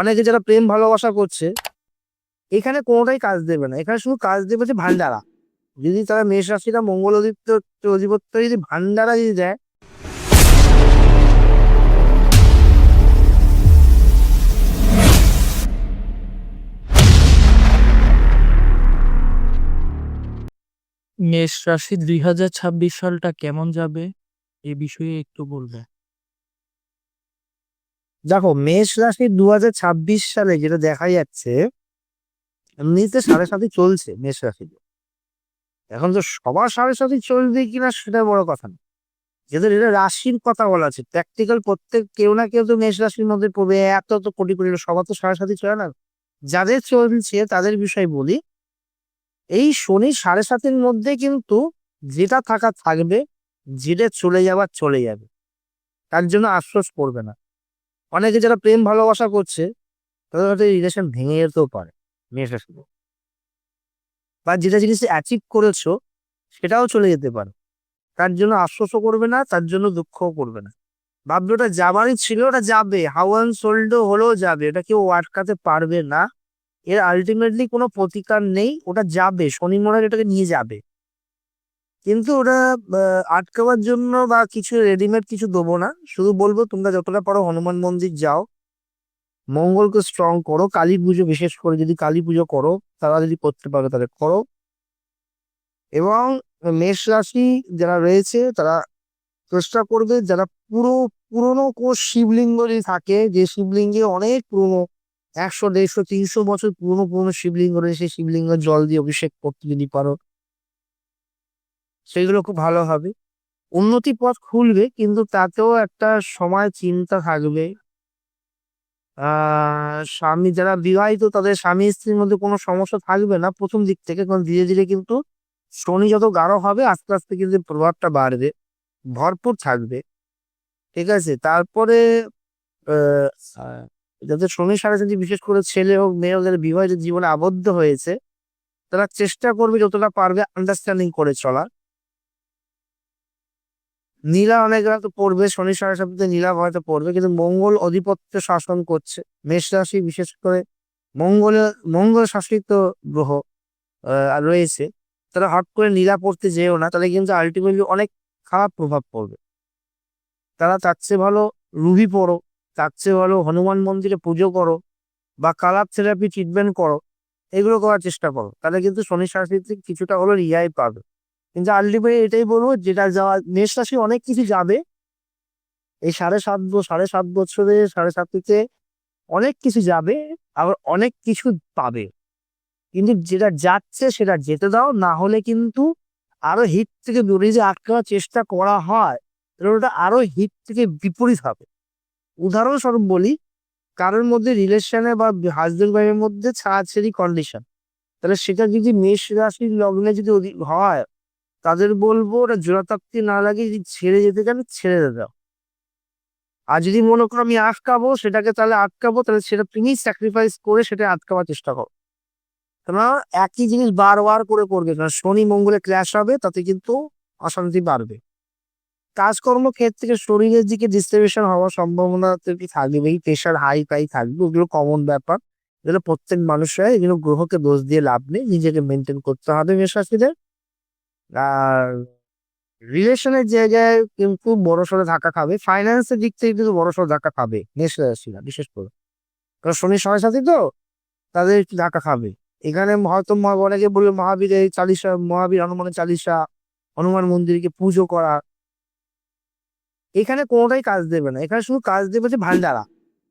অনেকে যারা প্রেম ভালোবাসা করছে, এখানে কোনোটাই কাজ দেবে না। এখানে শুধু কাজ দেবে যে ভান্ডারা। যদি তারা মেষ রাশিটা মঙ্গল অধিপত্য যদি ভান্ডারা যদি দেয়, মেষ রাশি দুই হাজার ছাব্বিশ সালটা কেমন যাবে? এ বিষয়ে একটু বলবে। দেখো, মেষ রাশি দু হাজার ছাব্বিশ সালে যেটা দেখা যাচ্ছে, এমনিতে সাড়ে সাথে চলছে মেষ রাশিতে। এখন তো সবার সাড়ে সাথে চলবে কিনা সেটা বড় কথা না। যেহেতু এটা রাশির কথা বলা আছে প্র্যাকটিক্যাল প্রত্যেক কেউ না কেউ তো মেষ রাশির মধ্যে পড়বে, এত তো কোটি কোটি সবার তো সাড়ে সাথে চলে না। যাদের চলছে তাদের বিষয় বলি, এই শনি সাড়ে সাতের মধ্যে কিন্তু যেটা থাকা থাকবে, যেটা চলে যাবার চলে যাবে। তার জন্য আশ্বাস করবে না। অনেকে যারা প্রেম ভালোবাসা করছে, তাদের হয়তো রিলেশন ভেঙে যেতেও পারে। মেয়ের সাথে বা যেটা জিনিস অ্যাচিভ করেছ, সেটাও চলে যেতে পারে। তার জন্য আশ্বাসও করবে না, তার জন্য দুঃখও করবে না। ভাববে ওটা যাবারই ছিল, ওটা যাবে। হাওয়ান সোল্ডও হলেও যাবে। এটা কেউ আটকাতে পারবে না। এর আলটিমেটলি কোনো প্রতিকার নেই, ওটা যাবে। শনি হয় এটাকে নিয়ে যাবে। কিন্তু ওটা আটকাবার জন্য বা কিছু রেডিমেড কিছু দেবো না। শুধু বলব, তোমরা যতটা পারো হনুমান মন্দির যাও। মঙ্গলকে স্ট্রং করো। কালী পুজো বিশেষ করে যদি কালী পুজো করো, তারা যদি করতে পারো তাহলে করো। এবং মেষ রাশি যারা রয়েছে, তারা চেষ্টা করবে যারা পুরো, পুরনো কোষ শিবলিঙ্গ যদি থাকে, যে শিবলিঙ্গে অনেক পুরনো, একশো, দেড়শো, তিনশো বছর পুরনো পুরনো শিবলিঙ্গ রয়েছে, সেই শিবলিঙ্গ জল দিয়ে অভিষেক করতে যদি পারো সেগুলো খুব ভালো হবে। উন্নতি পথ খুলবে, কিন্তু তাতেও একটা সময় চিন্তা থাকবে। স্বামী যারা বিবাহিত, তাদের স্বামী স্ত্রীর মধ্যে কোনো সমস্যা থাকবে না। প্রথম দিক থেকে, কারণ ধীরে ধীরে কিন্তু শনি যত গাঢ় হবে, আস্তে আস্তে কিন্তু প্রভাবটা বাড়বে। ভরপুর থাকবে। ঠিক আছে? তারপরে যাদের শনি সারা সাথে বিশেষ করে ছেলে হোক, মেয়ে হোক, যারা বিবাহিত জীবনে আবদ্ধ হয়েছে, তারা চেষ্টা করবে যতটা পারবে আন্ডারস্ট্যান্ডিং করে চলার। নীলা অনেক তো পড়বে, শনি সাড়ে নীলা হয়তো পড়বে, কিন্তু মঙ্গল অধিপত্য শাসন করছে। মেষ রাশি বিশেষ করে মঙ্গল মঙ্গল শাসিত গ্রহ রয়েছে। তারা হট করে নীলা পড়তে যেও না তাহলে কিন্তু আলটিমেটলি অনেক খারাপ প্রভাব পড়বে। তারা তার চেয়ে ভালো রুবি পড়ো, তার চেয়ে ভালো হনুমান মন্দিরে পুজো করো, বা কালার থেরাপি ট্রিটমেন্ট করো, এগুলো করার চেষ্টা করো। তাহলে কিন্তু শনি শাসিতে কিছুটা হলো রিয়াই পাবে। কিন্তু আলটিমেটলি এটাই বলব, যেটা যাওয়া, মেষ রাশি অনেক কিছু যাবে। এই সাড়ে সাত সাড়ে সাত বছরে, সাড়ে সাতটিতে অনেক কিছু যাবে, আবার অনেক কিছু পাবে। কিন্তু যেটা যাচ্ছে সেটা যেতে দাও, না হলে কিন্তু আরও হিট থেকে দূরে যে আটকানোর চেষ্টা করা হয় তাহলে ওটা আরও হিট থেকে বিপরীত হবে। উদাহরণস্বরূপ বলি, কারোর মধ্যে রিলেশনে বা হাজবেন্ড ওয়াইফের মধ্যে ছাড়াছাড়ি কন্ডিশন তাহলে সেটা যদি মেষ রাশির লগ্নে যদি হয় তাদের বলব, ওরা জোড়াতাপ্তি না লাগে যদি ছেড়ে যেতে চান, ছেড়ে দাও। আর যদি মনে করো আমি আটকাবো, সেটাকে তাহলে আটকাবো, তাহলে সেটা তুমি স্যাক্রিফাইস করে সেটা আটকাবার চেষ্টা করো। কেননা একই জিনিস বারবার করে করবে, কারণ শনি মঙ্গলে ক্ল্যাশ হবে, তাতে কিন্তু অশান্তি বাড়বে। কাজকর্ম ক্ষেত্রে শরীরের দিকে ডিস্টার্বেশন হওয়ার সম্ভাবনা তো কি থাকবেই প্রেশার হাই ফাই থাকবে, ওগুলো কমন ব্যাপার। এগুলো প্রত্যেক মানুষের, এগুলো গ্রহকে দোষ দিয়ে লাভ নেই, নিজেকে মেনটেন করতে হবে মেষরাশিদের আর রিলেশনের জায়গায় কিন্তু বড় সড়ো ধাক্কা খাবে। ফাইন্যান্সের দিক থেকে কিন্তু বড় সড়ো ধাক্কা খাবে। মেষরাশিরা বিশেষ করে। কারণ শনির সময় সাথে তো, তাদের একটু ধাক্কা খাবে। এখানে হয়তো অনেকে বলবে মহাবীরের চালিশা, মহাবীর হনুমানের চালিশা, হনুমান মন্দিরকে পুজো করা। এখানে কোনোটাই কাজ দেবে না। এখানে শুধু কাজ দেবে যে ভান্ডারা।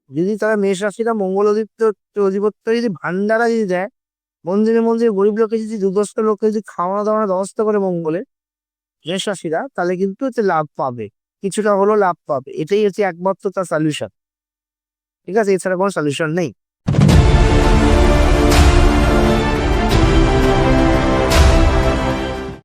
যদি তারা মেষ রাশিরা মঙ্গল অধিপত্য অধিপত্য যদি ভান্ডারা যদি দেয় মন্দিরে মন্দিরে গরিব লোকে যদি দুদস্ত লোককে যদি খাওয়ানো দাওয়ানোর ব্যবস্থা করে মঙ্গলে দেশবাসীরা তাহলে কিন্তু এতে লাভ পাবে। কিছুটা হলো লাভ পাবে। এটাই হচ্ছে একমাত্র তার সলিউশন ঠিক আছে? এছাড়া কোনো সলিউশন নেই।